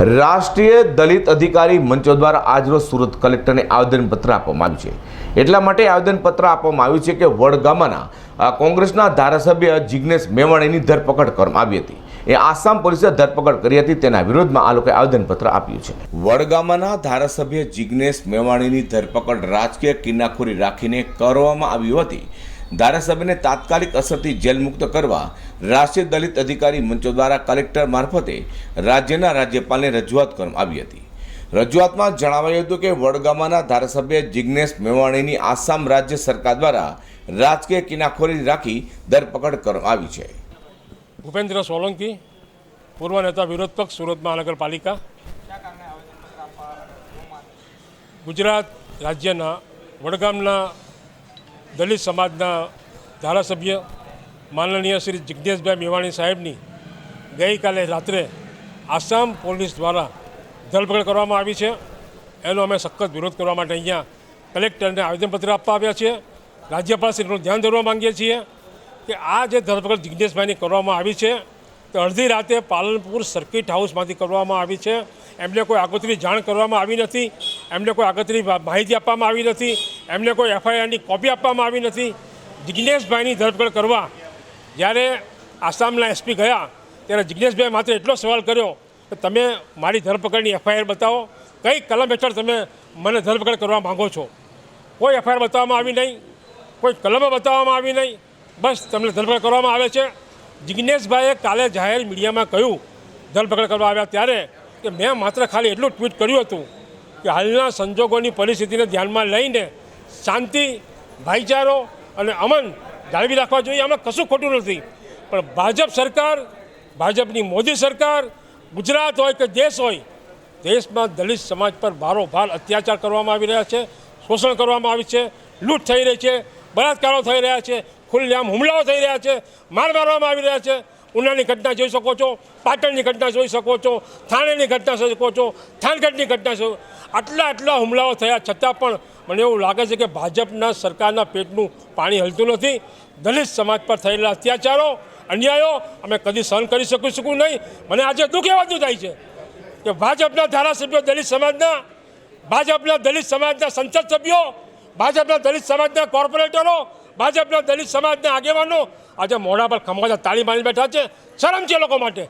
રાષ્ટ્રીય દલિત અધિકારી મંચો દ્વારા આજરોજ સુરત કલેક્ટરને આવેદનપત્ર આપવામાં આવ્યું છે. એટલા માટે આવેદનપત્ર આપવામાં આવ્યું છે કે વડગામાના કોંગ્રેસના ધારાસભ્ય જિગ્નેશ મેવાણીની ધરપકડ કરવામાં આવી હતી. એ આસામ પોલીસે ધરપકડ કરી હતી, તેના વિરોધમાં આ લોકોએ આવેદનપત્ર આપ્યું છે. વડગામાના ધારાસભ્ય જિગ્નેશ મેવાણીની ધરપકડ રાજકીય કિનાખોરી રાખીને કરવામાં આવી હતી. ધારાસભ્યને તાત્કાલિક અસરથી જેલ મુક્ત કરવા રાષ્ટ્રીય દલિત અધિકારી મંચો દ્વારા કલેક્ટર મારફતે રાજ્યના રાજ્યપાલને રજૂઆત કરવામાં આવી હતી. રજૂઆતમાં જણાવાયું હતું કે વડગામાના ધારાસભ્ય જિજ્ઞેશ મેવાણીની આસામ રાજ્ય સરકાર દ્વારા રાજકીય કિનાખોરી રાખી ધરપકડ કરવામાં આવી છે. ભૂપેન્દ્ર સોલંકી, પૂર્વ નેતા વિરોધ પક્ષ, સુરત મહાનગરપાલિકા. ગુજરાત રાજ્યના વડગામના દલિત સમાજના ધારાસભ્ય માનનીય શ્રી જિજ્ઞેશભાઈ મેવાણી સાહેબની ગઈકાલે રાત્રે આસામ પોલીસ દ્વારા ધરપકડ કરવામાં આવી છે. એનો અમે સખત વિરોધ કરવા માટે અહીંયા કલેક્ટરને આવેદનપત્ર આપવા આવ્યા છીએ. રાજ્યપાલશ્રીનું ધ્યાન દોરવા માંગીએ છીએ કે આ જે ધરપકડ જિજ્ઞેશભાઈની કરવામાં આવી છે તે અડધી રાતે પાલનપુર સર્કિટ હાઉસમાંથી કરવામાં આવી છે. એમને કોઈ આગોતરી જાણ કરવામાં આવી નથી. એમને કોઈ આગોતરી માહિતી આપવામાં આવી નથી. એમને કોઈ એફઆઈઆરની કોપી આપવામાં આવી નથી. જિજ્ઞેશભાઈની ધરપકડ કરવા જ્યારે આસામના એસપી ગયા, ત્યારે જિજ્ઞેશભાઈ માત્ર એટલો સવાલ કર્યો કે તમે મારી ધરપકડની એફઆઈઆર બતાવો. કઈ કલમ હેઠળ તમે મને ધરપકડ કરવા માંગો છો? કોઈ એફઆઈઆર બતાવવામાં આવી નહીં. કોઈ કલમો બતાવવામાં આવી નહીં. બસ તમને ધરપકડ કરવામાં આવે છે. જિજ્ઞેશભાઈએ કાલે જાહેર મીડિયામાં કહ્યું, ધરપકડ કરવા આવ્યા ત્યારે કે મેં માત્ર ખાલી એટલું ટ્વીટ કર્યું હતું કે હાલના સંજોગોની પરિસ્થિતિને ધ્યાનમાં લઈને શાંતિ, ભાઈચારો અને અમન જાળવી રાખવા જોઈએ. આમાં કશું ખોટું નથી. પણ ભાજપ સરકાર, ભાજપની મોદી સરકાર, ગુજરાત હોય કે દેશ હોય, દેશમાં દલિત સમાજ પર ભારોભાર અત્યાચાર કરવામાં આવી રહ્યા છે, શોષણ કરવામાં આવી છે, લૂંટ થઈ રહી છે, બળાત્કારો થઈ રહ્યા છે. ખુલ્લેઆમ હુમલાઓ થઈ રહ્યા છે, માર મારવામાં આવી રહ્યા છે. ઉનાની ઘટના જોઈ શકો છો, પાટણની ઘટના જોઈ શકો છો, થાણેની ઘટના જોઈ શકો છો, થાનગઢની ઘટના જોઈ આટલા આટલા હુમલાઓ થયા છતાં પણ મને એવું લાગે છે કે ભાજપના સરકારના પેટનું પાણી હલતું નથી. દલિત સમાજ પર થયેલા અત્યાચારો, અન્યાયો અમે કદી સહન કરી શકીશું નહીં? મને આજે દુઃખ એ થાય છે કે ભાજપના ધારાસભ્યો દલિત સમાજના, ભાજપના દલિત સમાજના સંસદ સભ્યો, ભાજપના દલિત સમાજના કોર્પોરેટરો ભાજપના દલિત સમાજના આગેવાનો આજે મોઢા પર ખમખાતા તાળી મારી બેઠા છે શરમ છે લોકો માટે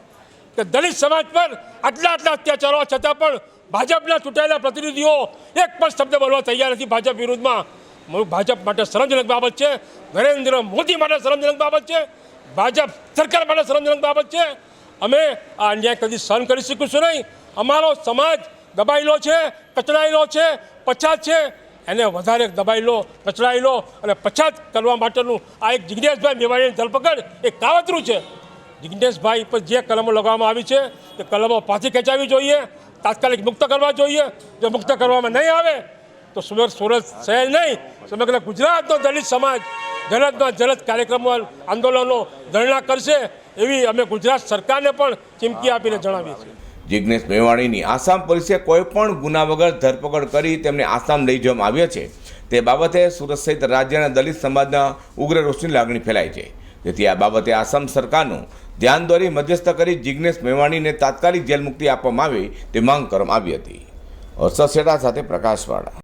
કે દલિત સમાજ પર આટલા આટલા અત્યાચારો છતાં પણ ભાજપના ચૂંટાયેલા પ્રતિનિધિઓ એક પણ શબ્દ બોલવા તૈયાર નથી ભાજપ વિરુદ્ધમાં. ભાજપ માટે શરમજનક બાબત છે, નરેન્દ્ર મોદી માટે શરમજનક બાબત છે, ભાજપ સરકાર માટે શરમજનક બાબત છે. અમે આ અન્યાય કદી સહન કરી શકીશું નહીં. અમારો સમાજ દબાયેલો છે, કચડાયેલો છે, પછાત છે. એને વધારે દબાઈ લો, કચડાઈ લો અને પછાત કરવા માટેનું આ એક જિજ્ઞેશભાઈ મેવાણીની ધરપકડ એ કાવતરું છે. જિજ્ઞેશભાઈ પર જે કલમો લગાવવામાં આવી છે, તે કલમો પાછી ખેંચાવી જોઈએ, તાત્કાલિક મુક્ત કરવા જોઈએ. જો મુક્ત કરવામાં નહીં આવે, તો સુરત સુરત શહેર નહીં, સમગ્ર ગુજરાતનો દલિત સમાજ જલદમાં જલદ કાર્યક્રમો, આંદોલનો ધરણા કરશે એવી અમે ગુજરાત સરકારને પણ ચીમકી આપીને જણાવીએ છીએ. જિગ્નેશ મેવાણીની આસામ પોલીસે કોઈપણ ગુના વગર ધરપકડ કરી તેમને આસામ લઈ જવામાં આવ્યા છે. તે બાબતે સુરત સહિત રાજ્યના દલિત સમાજના ઉગ્ર રોષની લાગણી ફેલાઈ છે. તેથી આ બાબતે આસામ સરકારનું ધ્યાન દોરી મધ્યસ્થ કરી જિગ્નેશ મેવાણીને તાત્કાલિક જેલ મુક્તિ આપવામાં આવે તે માંગ કરવામાં આવી હતી. હર્ષદ શેઠા સાથે પ્રકાશવાળા.